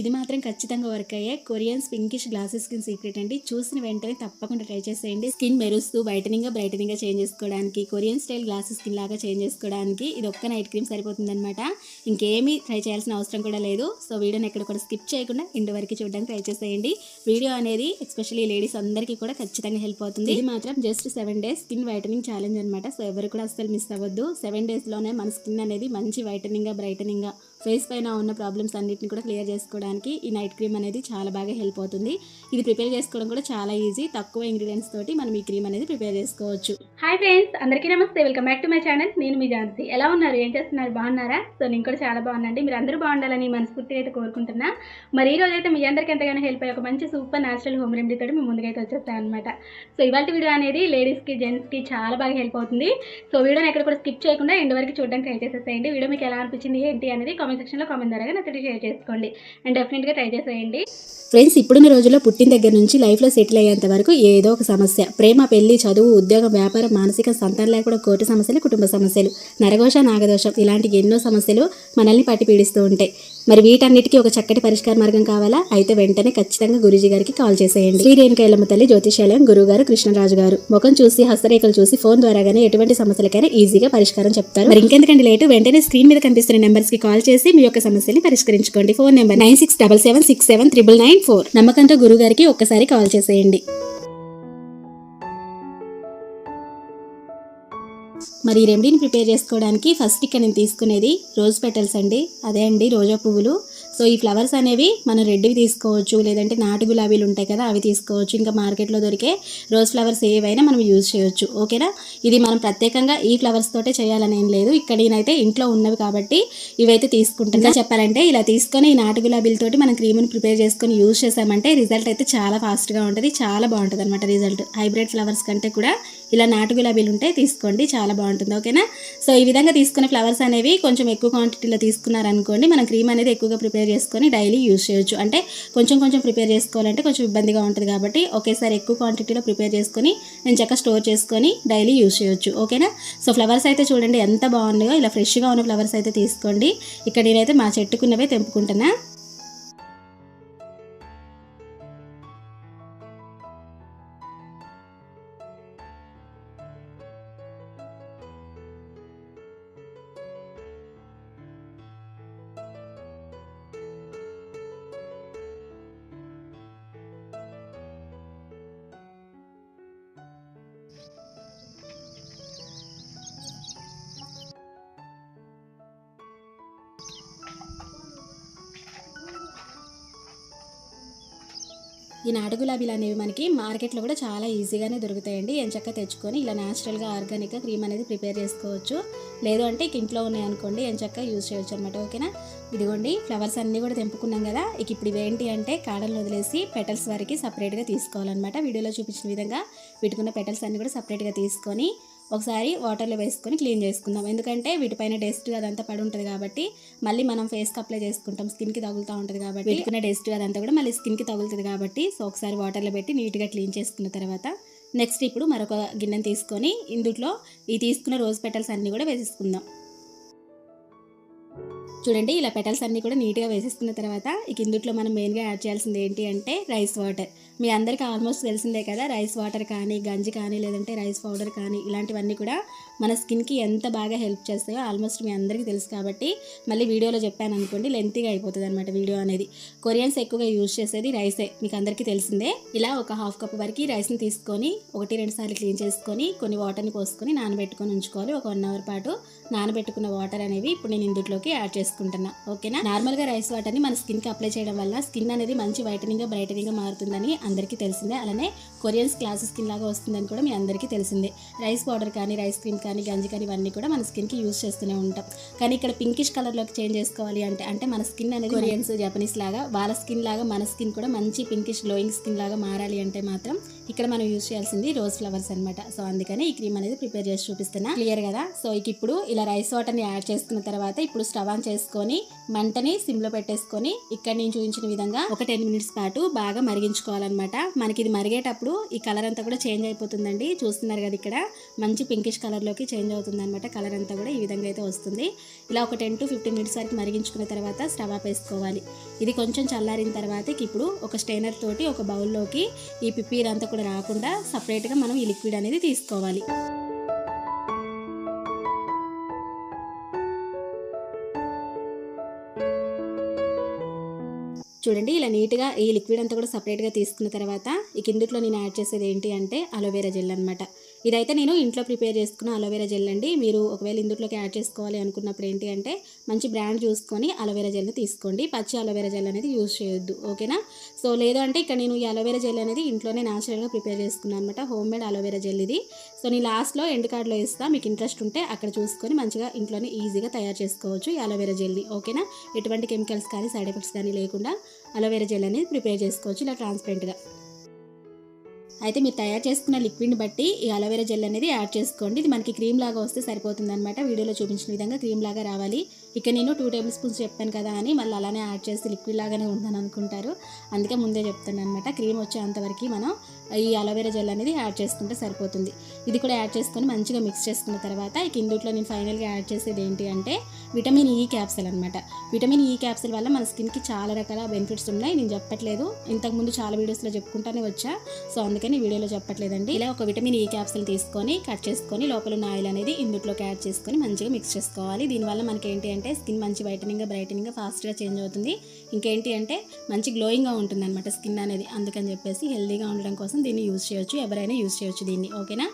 ఇది మాత్రం ఖచ్చితంగా వర్క్ అయ్యే. కొరియన్ స్పింకిష్ గ్లాసెస్ స్కిన్ సీక్రెట్ అండి. చూసిన వెంటనే తప్పకుండా ట్రై చేసేయండి. స్కిన్ మెరుస్తూ వైటనింగ్గా బ్రైటనింగ్గా చేంజ్ చేసుకోవడానికి కొరియన్ స్టైల్ గ్లాసెస్ స్కిన్ లాగా చేంజ్ చేసుకోవడానికి ఇది ఒక్క నైట్ క్రీమ్ సరిపోతుంది అనమాట ఇంకేమీ ట్రై చేయాల్సిన అవసరం కూడా లేదు. సో వీడియోని ఎక్కడ కూడా స్కిప్ చేయకుండా ఎండ్ వరకు చూడడానికి ట్రై చేసేయండి. వీడియో అనేది ఎస్పెషల్లీ లేడీస్ అందరికీ కూడా ఖచ్చితంగా హెల్ప్ అవుతుంది. ఇది మాత్రం just seven days skin whitening challenge అనమాట సో ఎవరు కూడా అస్సలు మిస్ అవ్వద్దు. సెవెన్ డేస్లోనే మన స్కిన్ అనేది మంచి వైటనింగ్గా బ్రైటనింగ్గా ఫేస్ పైన ఉన్న ప్రాబ్లమ్స్ అన్నిటిని కూడా క్లియర్ చేసుకోవడానికి ఈ నైట్ క్రీమ్ అనేది చాలా బాగా హెల్ప్ అవుతుంది. ఇది ప్రిపేర్ చేసుకోవడం కూడా చాలా ఈజీ. తక్కువ ఇంగ్రీడియంట్స్ తోటి మనం ఈ క్రీమ్ అనేది ప్రిపేర్ చేసుకోవచ్చు. హాయ్ ఫ్రెండ్స్ అందరికీ నమస్తే. Welcome back to my channel నేను మీ జాన్సీ ఎలా ఉన్నారు? ఏం చేస్తున్నారు? బాగున్నారా? సో నేను కూడా చాలా బాగున్నాండి మీరు అందరూ బాగుండాలని మనస్ఫూర్తిగా అయితే కోరుకుంటున్నా. మరి ఈ రోజు అయితే మీ అందరికీ ఎంతగానో హెల్ప్ అయ్యే ఒక మంచి సూపర్ న్యాచురల్ హోమ్ రెమెడీ తోటి మీ ముందుకైతే వచ్చేస్తాను అనమాట సో ఇవాళ వీడియో అనేది లేడీస్కి జెంట్స్కి చాలా బాగా హెల్ప్ అవుతుంది. సో వీడియోని ఎక్కడ కూడా స్కిప్ చేయకుండా ఎండ్ వరకు చూడడానికి ట్రై చేసేసేయండి. వీడియో మీకు ఎలా అనిపించింది ఏంటి అనేది కామెంట్ సెక్షన్లో కామెంట్ ద్వారా నాతో షేర్ చేసుకోండి. అండ్ డెఫినెట్గా ట్రై చేసేయండి. ఫ్రెండ్స్ ఇప్పుడున్న రోజుల్లో పుట్టిన దగ్గర నుంచి లైఫ్లో సెటిల్ అయ్యేంత వరకు ఏదో ఒక సమస్య. ప్రేమ పెళ్ళి చదువు ఉద్యోగం వ్యాపారం మానసిక సంతానం లేకుండా కోటి సమస్యలు కుటుంబ సమస్యలు నరఘోష నాగదోషం ఇలాంటి ఎన్నో సమస్యలు మనల్ని పట్టి పీడిస్తూ ఉంటాయి. మరి వీటన్నిటికీ ఒక చక్కటి పరిష్కార మార్గం కావాలా? అయితే వెంటనే ఖచ్చితంగా గురూజీ గారికి కాల్ చేసేయండి. శ్రీ రేణుకైలమ్మ తల్లి జ్యోతిషాలయం గురుగారు కృష్ణరాజు గారు. ముఖం చూసి హస్తరేఖలు చూసి ఫోన్ ద్వారాగానే ఎటువంటి సమస్యలకైనా ఈజీగా పరిష్కారం చెప్తారు. మరి ఇంకెందుకంటే లేటు? వెంటనే స్క్రీన్ మీద కనిపిస్తున్న నెంబర్స్కి కాల్ చేసి మీ యొక్క సమస్యని పరిష్కరించుకోండి. Phone number nine six double seven six seven triple nine four. నమ్మకంతో గురుగారికి ఒక్కసారి కాల్ చేసేయండి. మరి ఈ రెమెడీని ప్రిపేర్ చేసుకోవడానికి ఫస్ట్ ఇక్కడ నేను తీసుకునేది రోజ్ పెటల్స్ అండి. అదే అండి రోజా పువ్వులు. సో ఈ ఫ్లవర్స్ అనేవి మనం రెడ్వి తీసుకోవచ్చు లేదంటే నాటు గులాబీలు ఉంటాయి కదా అవి తీసుకోవచ్చు. ఇంకా మార్కెట్లో దొరికే రోజ్ ఫ్లవర్స్ ఏవైనా మనం యూజ్ చేయొచ్చు. ఓకేనా ఇది మనం ప్రత్యేకంగా ఈ ఫ్లవర్స్ తోటే చేయాలని ఏం లేదు. ఇక్కడ నేనైతే ఇంట్లో ఉన్నవి కాబట్టి ఇవైతే తీసుకుంటున్నా. చెప్పాలంటే ఇలా తీసుకొని ఈ నాటు గులాబీలతోటి మనం క్రీమ్ని ప్రిపేర్ చేసుకొని యూజ్ చేసామంటే రిజల్ట్ అయితే చాలా ఫాస్ట్గా ఉంటుంది చాలా బాగుంటుంది అనమాట రిజల్ట్ హైబ్రిడ్ ఫ్లవర్స్ కంటే కూడా ఇలా నాటు గులాబీలు ఉంటే తీసుకోండి చాలా బాగుంటుంది ఓకేనా? సో ఈ విధంగా తీసుకునే ఫ్లవర్స్ అనేవి కొంచెం ఎక్కువ క్వాంటిటీలో తీసుకున్నారనుకోండి మనం క్రీమ్ అనేది ఎక్కువగా ప్రిపేర్ చేసుకొని డైలీ యూజ్ చేయొచ్చు. అంటే కొంచెం కొంచెం ప్రిపేర్ చేసుకోవాలంటే కొంచెం ఇబ్బందిగా ఉంటుంది కాబట్టి ఒకేసారి ఎక్కువ క్వాంటిటీలో ప్రిపేర్ చేసుకొని నేను చక్కగా స్టోర్ చేసుకొని డైలీ యూజ్ చేయొచ్చు ఓకేనా? సో ఫ్లవర్స్ అయితే చూడండి ఎంత బాగున్నాయో ఇలా ఫ్రెష్గా ఉన్న ఫ్లవర్స్ అయితే తీసుకోండి. ఇక్కడ నేనైతే మా చెట్టుకున్నవే తెంపుకుంటున్నా. ఈ నాటు గులాబీలు అనేవి మనకి మార్కెట్లో కూడా చాలా ఈజీగానే దొరుకుతాయండి. ఎంచక్క తెచ్చుకొని ఇలా న్యాచురల్గా ఆర్గానిక్గా క్రీమ్ అనేది ప్రిపేర్ చేసుకోవచ్చు. లేదు అంటే ఇంట్లో ఉన్నాయి అనుకోండి ఎంచక్క యూజ్ చేయొచ్చు అనమాట ఓకేనా? ఇదిగోండి ఫ్లవర్స్ అన్నీ కూడా తెంపుకున్నాం కదా. ఇక ఇప్పుడు ఇవేంటి అంటే కాడలు వదిలేసి పెటల్స్ వరకు సపరేట్గా తీసుకోవాలన్నమాట. వీడియోలో చూపించిన విధంగా వీటికున్న పెటల్స్ అన్నీ కూడా సపరేట్గా తీసుకొని ఒకసారి వాటర్లో వేసుకొని క్లీన్ చేసుకుందాం. ఎందుకంటే వీటిపైన డస్ట్ అదంతా పడి ఉంటుంది కాబట్టి మళ్ళీ మనం ఫేస్కి అప్లై చేసుకుంటాం. స్కిన్కి తగులుతూ ఉంటుంది కాబట్టి వీటికున్న డస్ట్ అదంతా కూడా మళ్ళీ స్కిన్కి తగులుతుంది కాబట్టి సో ఒకసారి వాటర్లో పెట్టి నీట్గా క్లీన్ చేసుకున్న తర్వాత నెక్స్ట్ ఇప్పుడు మరొక గిన్నెను తీసుకొని ఇందులో ఈ తీసుకున్న రోజ్ పెటల్స్ అన్నీ కూడా వేసేసుకుందాం. చూడండి ఇలా పెటల్స్ అన్నీ కూడా నీట్గా వేసేసుకున్న తర్వాత ఇక కిందుట్లో మనం మెయిన్గా యాడ్ చేయాల్సింది ఏంటి అంటే రైస్ వాటర్ మీ అందరికీ ఆల్మోస్ట్ తెలిసిందే కదా రైస్ వాటర్ కానీ గంజి కానీ లేదంటే రైస్ పౌడర్ కానీ ఇలాంటివన్నీ కూడా మన స్కిన్కి ఎంత బాగా హెల్ప్ చేస్తాయో ఆల్మోస్ట్ మీ అందరికీ తెలుసు కాబట్టి మళ్ళీ వీడియోలో చెప్పాను అనుకోండి లెంతీగా అయిపోతుంది అనమాట వీడియో అనేది. కొరియన్స్ ఎక్కువగా యూజ్ చేసేది రైసే మీకు అందరికీ తెలిసిందే. ఇలా ఒక హాఫ్ కప్ వరకు రైస్ని తీసుకొని ఒకటి రెండు సార్లు క్లీన్ చేసుకొని కొన్ని వాటర్ని పోసుకొని నానబెట్టుకొని ఉంచుకోవాలి. ఒక వన్ అవర్ పాటు నానబెట్టుకున్న వాటర్ అనేవి ఇప్పుడు నేను ఇందులోకి యాడ్ చేసుకుంటున్నా. ఓకేనా? నార్మల్గా రైస్ వాటర్ని మన స్కిన్కి అప్లై చేయడం వల్ల స్కిన్ అనేది మంచి వైటనింగ్గా బ్రైటనింగ్గా మారుతుందని అందరికీ తెలిసిందే. అలానే కొరియన్స్ క్లాస్ స్కిన్ లాగా వస్తుందని కూడా మీ అందరికీ తెలిసిందే. రైస్ పౌడర్ కానీ రైస్ క్రీమ్ కానీ కానీ గంజి కానీ ఇవన్నీ కూడా మన స్కిన్కి యూజ్ చేస్తూనే ఉంటాం. కానీ ఇక్కడ పింకిష్ కలర్లోకి చేంజ్ చేసుకోవాలి అంటే అంటే మన స్కిన్ అనేది కొరియన్స్ జపనీస్ లాగా వాళ్ళ స్కిన్ లాగా మన స్కిన్ కూడా మంచి పింకిష్ గ్లోయింగ్ స్కిన్ లాగా మారాలి అంటే మాత్రం ఇక్కడ మనం యూజ్ చేయాల్సింది రోజ్ ఫ్లవర్స్ అన్నమాట. సో అందుకని ఈ క్రీమ్ అనేది ప్రిపేర్ చేసి చూపిస్తున్నా. క్లియర్ కదా? సో ఇక ఇప్పుడు ఇలా రైస్ వాటర్ని యాడ్ చేసుకున్న తర్వాత ఇప్పుడు స్టవ్ ఆన్ చేసుకొని మంటని సిమ్లో పెట్టేసుకొని ఇక్కడ నేను చూపించిన విధంగా ఒక టెన్ మినిట్స్ పాటు బాగా మరిగించుకోవాలన్నమాట. మనకి ఇది మరిగేటప్పుడు ఈ కలర్ అంతా కూడా చేంజ్ అయిపోతుందండి. చూస్తున్నారు కదా ఇక్కడ? మంచి పింకిష్ కలర్లోకి చేంజ్ అవుతుంది అనమాట కలర్ అంతా కూడా ఈ విధంగా అయితే వస్తుంది. ఇలా ఒక టెన్ టు ఫిఫ్టీన్ మినిట్స్ వరకు మరిగించుకున్న తర్వాత స్టవ్ ఆఫ్ వేసుకోవాలి ఇది కొంచెం చల్లారిన తర్వాత ఇప్పుడు ఒక స్టైనర్ తోటి ఒక బౌల్లోకి ఈ పిప్పి అంతా కూడా రాకుండా సపరేట్గా మనం ఈ లిక్విడ్ అనేది తీసుకోవాలి. చూడండి ఇలా నీట్గా ఈ లిక్విడ్ అంతా కూడా సపరేట్గా తీసుకున్న తర్వాత ఈ కిందిట్లో నేను యాడ్ చేసేది ఏంటి అంటే అలోవెరా జెల్ అనమాట ఇదైతే నేను ఇంట్లో ప్రిపేర్ చేసుకున్న అలోవెరా జెల్ అండి. మీరు ఒకవేళ ఇందులోకి యాడ్ చేసుకోవాలి అనుకున్నప్పుడు ఏంటి అంటే మంచి బ్రాండ్ చూసుకొని అలోవెరా జెల్ని తీసుకోండి. పచ్చి అలోవెరా జెల్ అనేది యూజ్ చేయొద్దు. ఓకేనా? సో లేదు అంటే ఇక్కడ నేను ఈ అలోవెరా జెల్ అనేది ఇంట్లోనే న్యాచురల్గా ప్రిపేర్ చేసుకున్నాను అనమాట home made aloe vera gel ఇది. సో నేను లాస్ట్లో ఎండ్ కార్డ్లో ఇస్తాను మీకు ఇంట్రెస్ట్ ఉంటే అక్కడ చూసుకొని మంచిగా ఇంట్లోనే ఈజీగా తయారు చేసుకోవచ్చు ఈ అలోవెరా జెల్ని. ఓకేనా? ఎటువంటి కెమికల్స్ కానీ సైడ్ ఎఫెక్ట్స్ కానీ లేకుండా అలోవెరా జెల్ అనేది ప్రిపేర్ చేసుకోవచ్చు. ఇలా ట్రాన్స్పరెంట్గా అయితే మీరు తయారు చేసుకున్న లిక్విడ్ని బట్టి ఈ అలోవెరా జెల్ అనేది యాడ్ చేసుకోండి. ఇది మనకి క్రీమ్ లాగా వస్తే సరిపోతుంది అనమాట వీడియోలో చూపించిన విధంగా క్రీమ్ లాగా రావాలి. ఇక నేను టూ టేబుల్ స్పూన్స్ చెప్పాను కదా అని మళ్ళీ అలానే యాడ్ చేసి లిక్విడ్ లాగానే ఉందని అనుకుంటారు. అందుకే ముందే చెప్తాను అనమాట క్రీమ్ వచ్చేంతవరకు మనం ఈ అలోవెరా జెల్ అనేది యాడ్ చేసుకుంటే సరిపోతుంది. ఇది కూడా యాడ్ చేసుకొని మంచిగా మిక్స్ చేసుకున్న తర్వాత ఈ కిందుట్లో నేను ఫైనల్గా యాడ్ చేసేది ఏంటి అంటే విటమిన్ ఈ క్యాప్సిల్ అనమాట విటమిన్ ఈ క్యాప్సిల్ వల్ల మన స్కిన్కి చాలా రకాల బెనిఫిట్స్ ఉన్నాయి. నేను చెప్పట్లేదు. ఇంతకుముందు చాలా వీడియోస్లో చెప్పుకుంటానే వచ్చా. సో అందుకని వీడియోలో చెప్పట్లేదండి. ఇలా ఒక విటమిన్ ఈ క్యాప్సిల్ తీసుకొని కట్ చేసుకొని లోపల ఉన్న ఆయిల్ అనేది ఇందుట్లోకి యాడ్ చేసుకొని మంచిగా మిక్స్ చేసుకోవాలి. దీనివల్ల మనకి ఏంటి అంటే స్కిన్ మంచి వైటనింగ్గా బ్రైటనింగ్గా ఫాస్ట్గా చేంజ్ అవుతుంది. ఇంకేంటి అంటే మంచి గ్లోయింగ్గా ఉంటుంది అనమాట స్కిన్ అనేది. అందుకని చెప్పేసి హెల్దీగా ఉండడం కోసం దీన్ని యూజ్ చేయొచ్చు ఎవరైనా యూజ్ చేయొచ్చు దీన్ని ఓకేనా?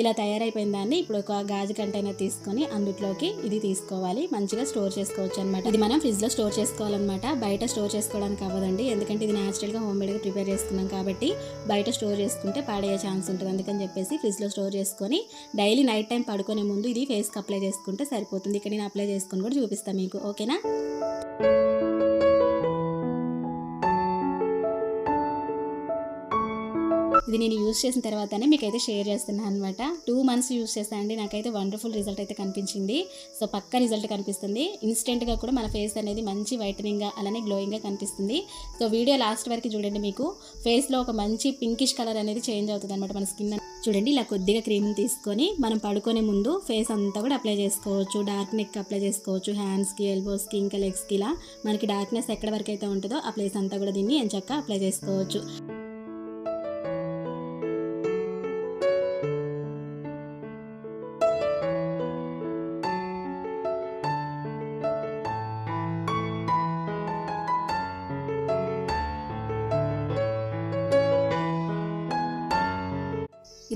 ఇలా తయారైపోయిన దాన్ని ఇప్పుడు ఒక గాజు కంటైనర్ తీసుకొని అందుట్లోకి ఇది తీసుకోవాలి. మంచిగా స్టోర్ చేసుకోవచ్చు అనమాట ఇది మనం ఫ్రిడ్జ్లో స్టోర్ చేసుకోవాలన్నమాట. బయట స్టోర్ చేసుకోవడానికి అవ్వదండి. ఎందుకంటే ఇది న్యాచురల్గా హోమ్ మేడ్గా ప్రిపేర్ చేసుకున్నాం కాబట్టి బయట స్టోర్ చేసుకుంటే పాడయ్యే ఛాన్స్ ఉంటుంది. అందుకని చెప్పేసి ఫ్రిడ్జ్లో స్టోర్ చేసుకొని డైలీ నైట్ టైం పడుకునే ముందు ఇది ఫేస్కి అప్లై చేసుకుంటే సరిపోతుంది. ఇక్కడ నేను అప్లై చేసుకొని కూడా చూపిస్తాను మీకు. ఓకేనా? ఇది నేను యూస్ చేసిన తర్వాతనే మీకైతే షేర్ చేస్తున్నాను అనమాట టూ మంత్స్ యూస్ చేస్తాను అండి. నాకైతే వండర్ఫుల్ రిజల్ట్ అయితే కనిపించింది. సో పక్క రిజల్ట్ కనిపిస్తుంది. ఇన్స్టెంట్గా కూడా మన ఫేస్ అనేది మంచి వైటనింగ్గా అలానే గ్లోయింగ్గా కనిపిస్తుంది. సో వీడియో లాస్ట్ వరకు చూడండి మీకు. ఫేస్లో ఒక మంచి పింకిష్ కలర్ అనేది చేంజ్ అవుతుంది అనమాట మన స్కిన్ చూడండి ఇలా కొద్దిగా క్రీమ్ తీసుకొని మనం పడుకునే ముందు ఫేస్ అంతా కూడా అప్లై చేసుకోవచ్చు. డార్క్ నెక్ అప్లై చేసుకోవచ్చు. హ్యాండ్స్కి ఎల్బోస్కి ఇంకా లెగ్స్కి ఇలా మనకి డార్క్నెస్ ఎక్కడ వరకు అయితే ఉంటుందో ఆ ప్లేస్ అంతా కూడా దీన్ని ఎంచక్క అప్లై చేసుకోవచ్చు.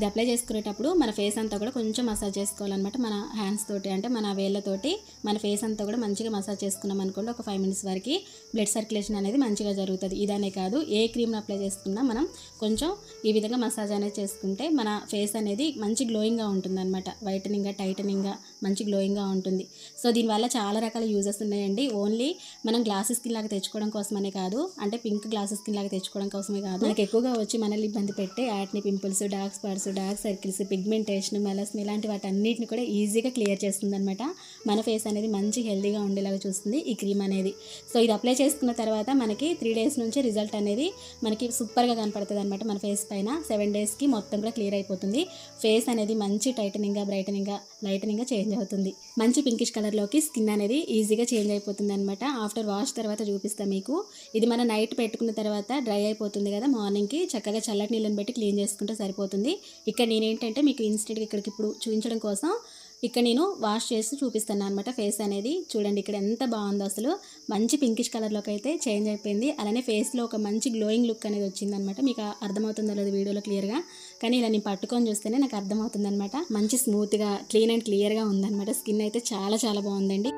ఇది అప్లై చేసుకునేటప్పుడు మన ఫేస్ అంతా కూడా కొంచెం మసాజ్ చేసుకోవాలన్నమాట మన హ్యాండ్స్ తోటి. అంటే మన వేళ్ళతోటి మన ఫేస్ అంతా కూడా మంచిగా మసాజ్ చేసుకున్నాం అనుకోండి ఒక ఫైవ్ మినిట్స్ వరకు బ్లడ్ సర్క్యులేషన్ అనేది మంచిగా జరుగుతుంది. ఇదనే కాదు ఏ క్రీమ్ని అప్లై చేసుకున్నా మనం కొంచెం ఈ విధంగా మసాజ్ అనేది చేసుకుంటే మన ఫేస్ అనేది మంచి గ్లోయింగ్గా ఉంటుంది అనమాట వైటనింగ్గా టైటనింగ్గా మంచి గ్లోయింగ్గా ఉంటుంది. సో దీనివల్ల చాలా రకాల యూజెస్ ఉన్నాయండి. ఓన్లీ మనం గ్లాసెస్ స్కిన్ లాగా తెచ్చుకోవడం కోసమనే కాదు అంటే పింక్ గ్లాసెస్ స్కిన్ లాగా తెచ్చుకోవడం కోసమే కాదు. మనకి ఎక్కువగా వచ్చి మనల్ని ఇబ్బంది పెట్టే యాట్ని pimples dark spots dark circles pigmentation మెలస్ ఇలాంటి వాటి అన్నిటిని కూడా ఈజీగా క్లియర్ చేస్తుంది అనమాట మన ఫేస్ అనేది మంచి హెల్దీగా ఉండేలాగా చూస్తుంది ఈ క్రీమ్ అనేది. సో ఇది అప్లై చేసుకున్న తర్వాత మనకి త్రీ డేస్ నుంచి రిజల్ట్ అనేది మనకి సూపర్గా కనపడుతుంది అనమాట మన ఫేస్ పైన. సెవెన్ డేస్కి మొత్తం కూడా క్లియర్ అయిపోతుంది. ఫేస్ అనేది మంచి టైటనింగ్గా బ్రైటనింగ్గా లైటనింగ్గా చేంజ్ అవుతుంది. మంచి పింకిష్ కలర్లోకి స్కిన్ అనేది ఈజీగా చేంజ్ అయిపోతుంది అనమాట ఆఫ్టర్ వాష్ తర్వాత చూపిస్తాను మీకు. ఇది మన నైట్ పెట్టుకున్న తర్వాత డ్రై అయిపోతుంది కదా మార్నింగ్కి. చక్కగా చల్లటి నీళ్ళని పెట్టి క్లీన్ చేసుకుంటే సరిపోతుంది. ఇక్కడ నేనేంటంటే మీకు ఇన్స్టెంట్గా ఇక్కడికి ఇప్పుడు చూపించడం కోసం ఇక్కడ నేను వాష్ చేసి చూపిస్తాను అనమాట ఫేస్ అనేది చూడండి ఇక్కడ ఎంత బాగుందో అసలు. మంచి పింకిష్ కలర్లోకి అయితే చేంజ్ అయిపోయింది. అలానే ఫేస్లో ఒక మంచి గ్లోయింగ్ లుక్ అనేది వచ్చిందనమాట మీకు అర్థమవుతుందో లేదు వీడియోలో క్లియర్గా కానీ ఇలా నేను పట్టుకొని చూస్తేనే నాకు అర్థమవుతుంది అనమాట మంచి స్మూత్గా క్లీన్ అండ్ క్లియర్గా ఉందన్నమాట. స్కిన్ అయితే చాలా చాలా బాగుందండి.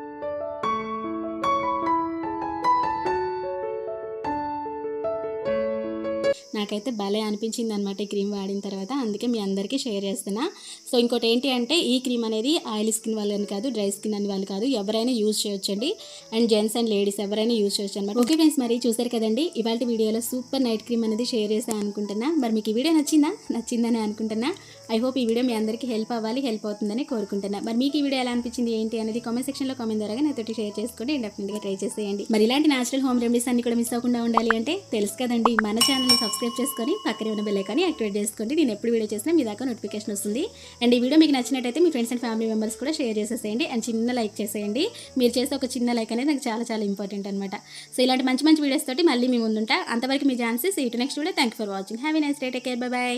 నాకైతే భలే అనిపించింది అనమాట ఈ క్రీమ్ వాడిన తర్వాత. అందుకే మీ అందరికీ షేర్ చేస్తున్నా. సో ఇంకోటి ఏంటి అంటే ఈ క్రీమ్ అనేది ఆయిల్ స్కిన్ వాళ్ళని కాదు డ్రై స్కిన్ అని వాళ్ళు కాదు ఎవరైనా యూజ్ చేయొచ్చండి. అండ్ జెంట్స్ అండ్ లేడీస్ ఎవరైనా యూజ్ చేయొచ్చు అనమాట ఓకే ఫ్రెండ్స్ మరి చూసారు కదండి ఇవాళ వీడియోలో సూపర్ నైట్ క్రీమ్ అనేది షేర్ చేస్తాను అనుకుంటున్నా. మరి మీకు ఈ వీడియో నచ్చిందా? నచ్చిందని అనుకుంటున్నా. ఐ హోప్ ఈ వీడియో మీ అందరికీ హెల్ప్ అవ్వాలి హెల్ప్ అవుతుందని కోరుకుంటున్నా. మరి మీకు ఈ వీడియో ఎలా అనిపించింది ఏంటి అనేది కామెంట్ సెక్షన్లో కామెంట్ ద్వారా నాతోటి షేర్ చేసుకోండి డెఫినెట్గా ట్రై చేసేయండి. మరి ఇలాంటి న్యాచురల్ హోమ్ రెమెడీస్ అన్ని కూడా మిస్ అవ్వకుండా ఉండాలి అంటే తెలుసు కదండి మన ఛానల్ని సబ్స్క్రైబ్ చేసుకొని పక్కనే ఉన్న బెల్లైకాన్ని యాక్టివేట్ చేసుకోండి. నేను ఎప్పుడు వీడియో చేసినా మీ దాకా నోటిఫికేషన్ వస్తుంది. అండ్ ఈ వీడియో మీకు నచ్చినట్టయితే మీ ఫ్రెండ్స్ అండ్ ఫ్యామిలీ మెంబర్స్ కూడా షేర్ చేసేసేయండి. అండ్ చిన్న లైక్ చేసేయండి. మీరు చేసే ఒక చిన్న లైక్ అనేది నాకు చాలా చాలా ఇంపార్టెంట్ అనమాట సో ఇలాంటి మంచి మంచి వీడియోస్ తోటి మళ్ళీ మీ ముందుంటా. అంతవరకు మీ ఛాన్సెస్ ఇటు next video thank for watching have a nice day take care bye bye